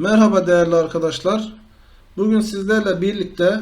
Merhaba değerli arkadaşlar. Bugün sizlerle birlikte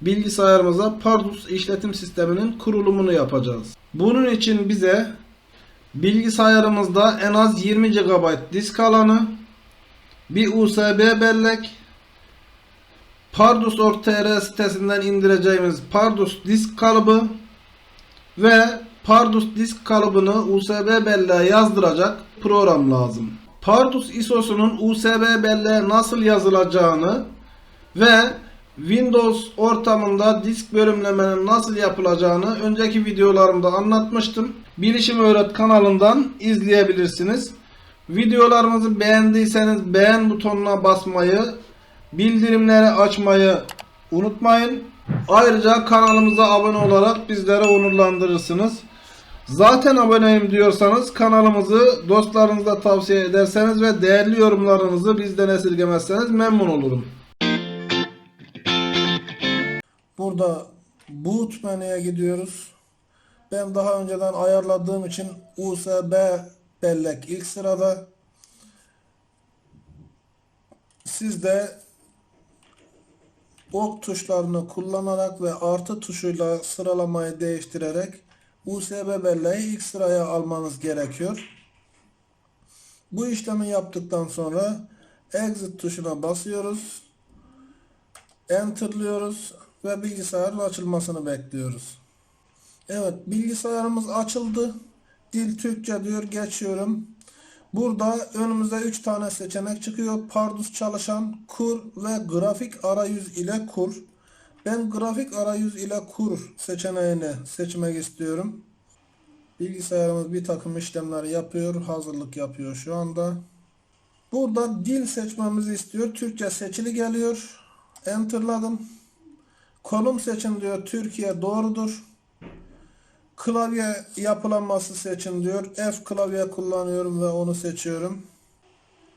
bilgisayarımıza Pardus işletim sisteminin kurulumunu yapacağız. Bunun için bize bilgisayarımızda en az 20 GB disk alanı, bir USB bellek, Pardus.org.tr sitesinden indireceğimiz Pardus disk kalıbı ve Pardus disk kalıbını USB belleğe yazdıracak program lazım. Pardus ISO'sunun USB belleğe nasıl yazılacağını ve Windows ortamında disk bölümlemenin nasıl yapılacağını önceki videolarımda anlatmıştım. Bilişim Öğret kanalından izleyebilirsiniz. Videolarımızı beğendiyseniz beğen butonuna basmayı, bildirimleri açmayı unutmayın. Ayrıca kanalımıza abone olarak bizlere onurlandırırsınız. Zaten aboneyim diyorsanız kanalımızı dostlarınızla tavsiye ederseniz ve değerli yorumlarınızı bizden esirgemezseniz memnun olurum. Burada boot menüye gidiyoruz. Ben daha önceden ayarladığım için USB bellek ilk sırada. Siz de ok tuşlarını kullanarak ve artı tuşuyla sıralamayı değiştirerek USB belleği ilk sıraya almanız gerekiyor. Bu işlemi yaptıktan sonra exit tuşuna basıyoruz. Enter'lıyoruz ve bilgisayarın açılmasını bekliyoruz. Evet bilgisayarımız açıldı. Dil Türkçe diyor geçiyorum. Burada önümüze 3 tane seçenek çıkıyor. Pardus çalışan, kur ve grafik arayüz ile kur. Ben grafik arayüz ile kur seçeneğini seçmek istiyorum. Bilgisayarımız bir takım işlemler yapıyor. Hazırlık yapıyor şu anda. Burada dil seçmemizi istiyor. Türkçe seçili geliyor. Enter'ladım. Konum seçin diyor. Türkiye doğrudur. Klavye yapılanması seçin diyor. F klavye kullanıyorum ve onu seçiyorum.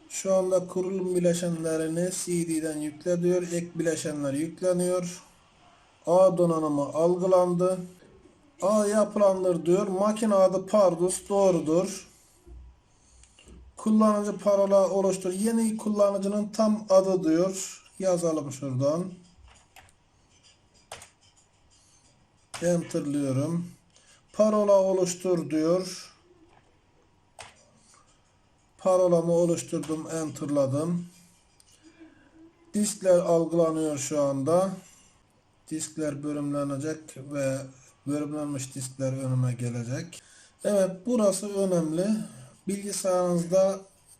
Şu anda kurulum bileşenlerini CD'den yükle diyor. Ek bileşenler yükleniyor. A donanımı algılandı. A yapılandır diyor. Makine adı Pardus doğrudur. Kullanıcı parola oluştur. Yeni kullanıcının tam adı diyor. Yazalım şuradan. Enter'lıyorum. Parola oluştur diyor. Parolamı oluşturdum. Enter'ladım. Diskler algılanıyor şu anda. Diskler bölümlenecek ve bölümlenmiş diskler önüme gelecek. Evet burası önemli. Bilgisayarınızda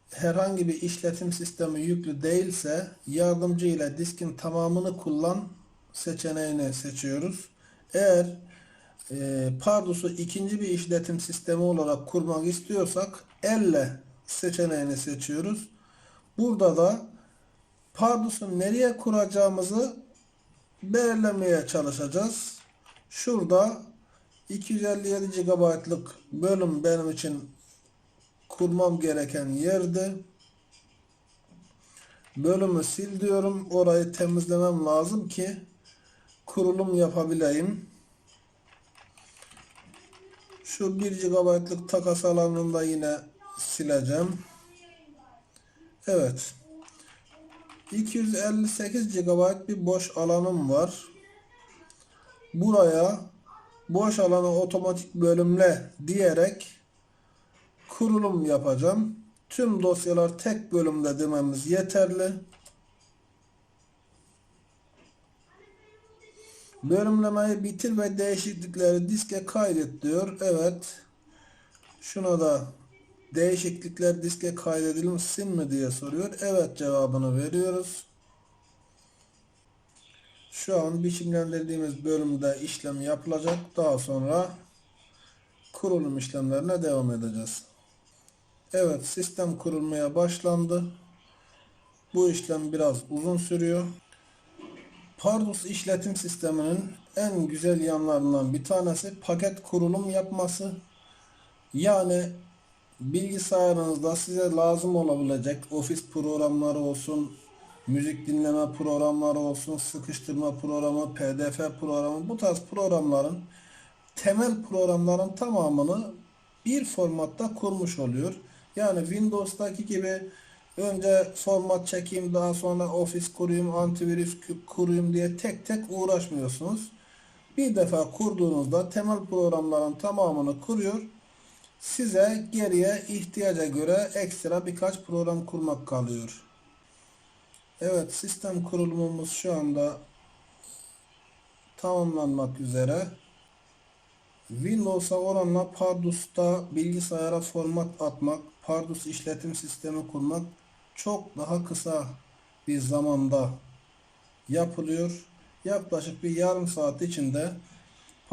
herhangi bir işletim sistemi yüklü değilse yardımcı ile diskin tamamını kullan seçeneğini seçiyoruz. Eğer e, Pardus'u ikinci bir işletim sistemi olarak kurmak istiyorsak elle seçeneğini seçiyoruz. Burada da Pardus'u nereye kuracağımızı belirlemeye çalışacağız. Şurada 257 GB'lık bölüm benim için kurmam gereken yerde. Bölümü sil diyorum. Orayı temizlemem lazım ki kurulum yapabileyim. Şu 1 GB'lık takas alanını da yine sileceğim. Evet. 258 GB bir boş alanım var. Buraya boş alanı otomatik bölümle diyerek kurulum yapacağım. Tüm dosyalar tek bölümde dememiz yeterli. Bölümlemeyi bitir ve değişiklikleri diske kaydet diyor. Evet. Şuna da değişiklikler diske kaydedilmişsin mi diye soruyor. Evet cevabını veriyoruz. Şu an biçimlendirdiğimiz bölümde işlem yapılacak. Daha sonra kurulum işlemlerine devam edeceğiz. Evet sistem kurulmaya başlandı. Bu işlem biraz uzun sürüyor. Pardus işletim sisteminin en güzel yanlarından bir tanesi paket kurulum yapması. Yani bilgisayarınızda size lazım olabilecek ofis programları olsun, müzik dinleme programları olsun, sıkıştırma programı, pdf programı bu tarz programların temel programların tamamını bir formatta kurmuş oluyor. Yani Windows'taki gibi Önce format çekeyim daha sonra ofis kurayım, antivirüs kurayım diye tek tek uğraşmıyorsunuz. Bir defa kurduğunuzda temel programların tamamını kuruyor. Size geriye ihtiyaca göre ekstra birkaç program kurmak kalıyor. Evet sistem kurulumumuz şu anda tamamlanmak üzere. Windows'a oranla Pardus'ta bilgisayara format atmak, Pardus işletim sistemi kurmak çok daha kısa bir zamanda yapılıyor. Yaklaşık bir yarım saat içinde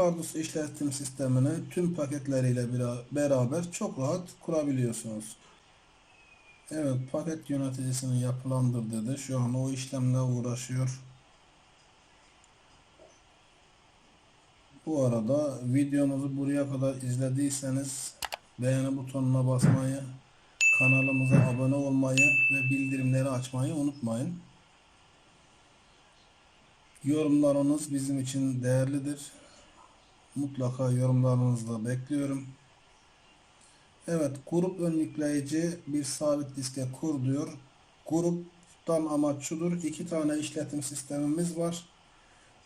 Pardus işletim sistemini tüm paketleriyle bera- beraber çok rahat kurabiliyorsunuz. Evet paket yöneticisini yapılandır dedi. Şu an o işlemle uğraşıyor. Bu arada videomuzu buraya kadar izlediyseniz beğeni butonuna basmayı, kanalımıza abone olmayı ve bildirimleri açmayı unutmayın. Yorumlarınız bizim için değerlidir. Mutlaka yorumlarınızı da bekliyorum. Evet, grup ön yükleyici bir sabit diske kur diyor. Gruptan amaç şudur. iki tane işletim sistemimiz var.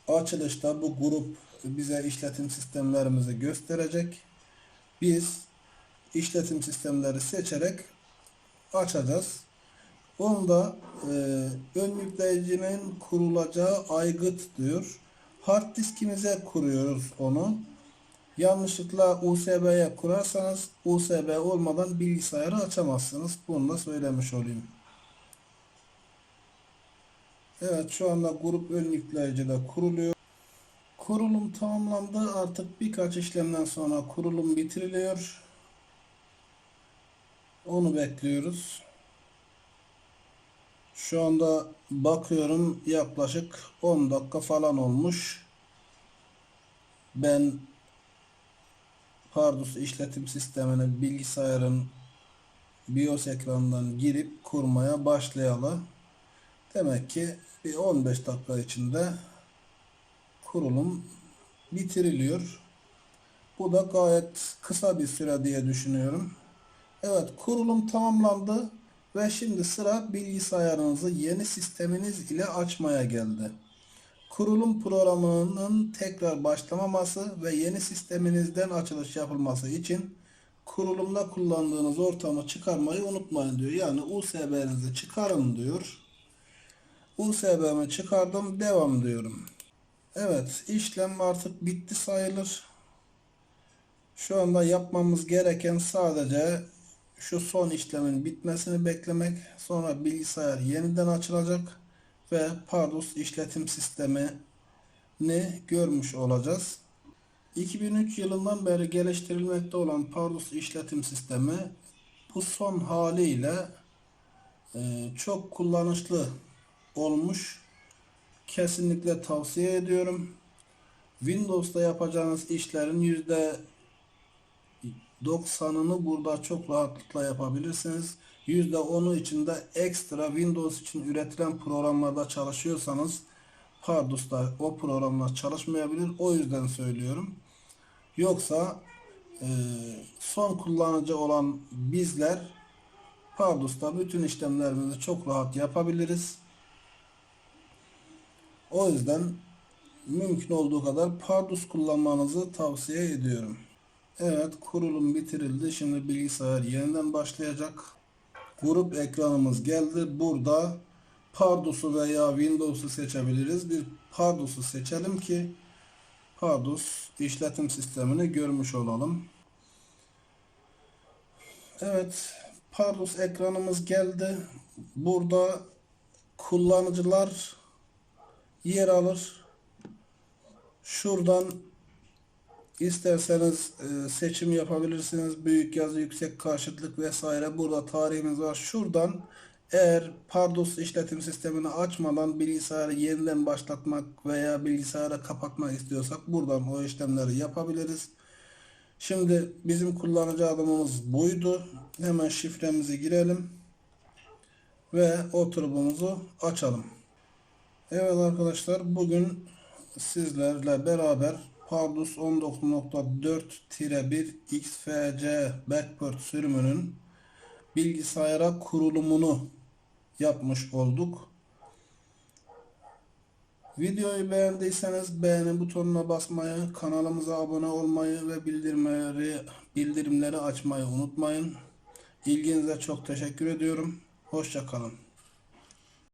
Açılışta bu grup bize işletim sistemlerimizi gösterecek. Biz işletim sistemleri seçerek açacağız. Onu da e, ön yükleyicinin kurulacağı aygıt diyor. Hard diskimize kuruyoruz onu. Yanlışlıkla USB'ye kurarsanız USB olmadan bilgisayarı açamazsınız. Bunu da söylemiş olayım. Evet şu anda grup ön yükleyici de kuruluyor. Kurulum tamamlandı. Artık birkaç işlemden sonra kurulum bitiriliyor. Onu bekliyoruz. Şu anda bakıyorum yaklaşık 10 dakika falan olmuş. Ben Pardus işletim sistemini bilgisayarın BIOS ekranından girip kurmaya başlayalı. Demek ki bir 15 dakika içinde kurulum bitiriliyor. Bu da gayet kısa bir süre diye düşünüyorum. Evet kurulum tamamlandı ve şimdi sıra bilgisayarınızı yeni sisteminiz ile açmaya geldi. Kurulum programının tekrar başlamaması ve yeni sisteminizden açılış yapılması için kurulumda kullandığınız ortamı çıkarmayı unutmayın diyor. Yani USB'nizi çıkarın diyor. USB'mi çıkardım devam diyorum. Evet işlem artık bitti sayılır. Şu anda yapmamız gereken sadece şu son işlemin bitmesini beklemek. Sonra bilgisayar yeniden açılacak ve Pardus işletim sistemini görmüş olacağız. 2003 yılından beri geliştirilmekte olan Pardus işletim sistemi bu son haliyle e, çok kullanışlı olmuş. Kesinlikle tavsiye ediyorum. Windows'ta yapacağınız işlerin 90'ını burada çok rahatlıkla yapabilirsiniz. %10'u içinde ekstra Windows için üretilen programlarda çalışıyorsanız Pardus'ta o programlar çalışmayabilir. O yüzden söylüyorum. Yoksa e, son kullanıcı olan bizler Pardus'ta bütün işlemlerimizi çok rahat yapabiliriz. O yüzden mümkün olduğu kadar Pardus kullanmanızı tavsiye ediyorum. Evet kurulum bitirildi. Şimdi bilgisayar yeniden başlayacak. Grup ekranımız geldi. Burada Pardus'u veya Windows'u seçebiliriz. Bir Pardus'u seçelim ki Pardus işletim sistemini görmüş olalım. Evet Pardus ekranımız geldi. Burada kullanıcılar yer alır. Şuradan İsterseniz e, seçim yapabilirsiniz. Büyük yazı, yüksek karşıtlık vesaire. Burada tarihimiz var. Şuradan eğer Pardus işletim sistemini açmadan bilgisayarı yeniden başlatmak veya bilgisayarı kapatmak istiyorsak buradan o işlemleri yapabiliriz. Şimdi bizim kullanıcı adımımız buydu. Hemen şifremizi girelim ve oturumumuzu açalım. Evet arkadaşlar bugün sizlerle beraber Pardus 19.4-1 XFC backport sürümünün bilgisayara kurulumunu yapmış olduk. Videoyu beğendiyseniz beğeni butonuna basmayı, kanalımıza abone olmayı ve bildirimleri bildirimleri açmayı unutmayın. İlginize çok teşekkür ediyorum. Hoşça kalın.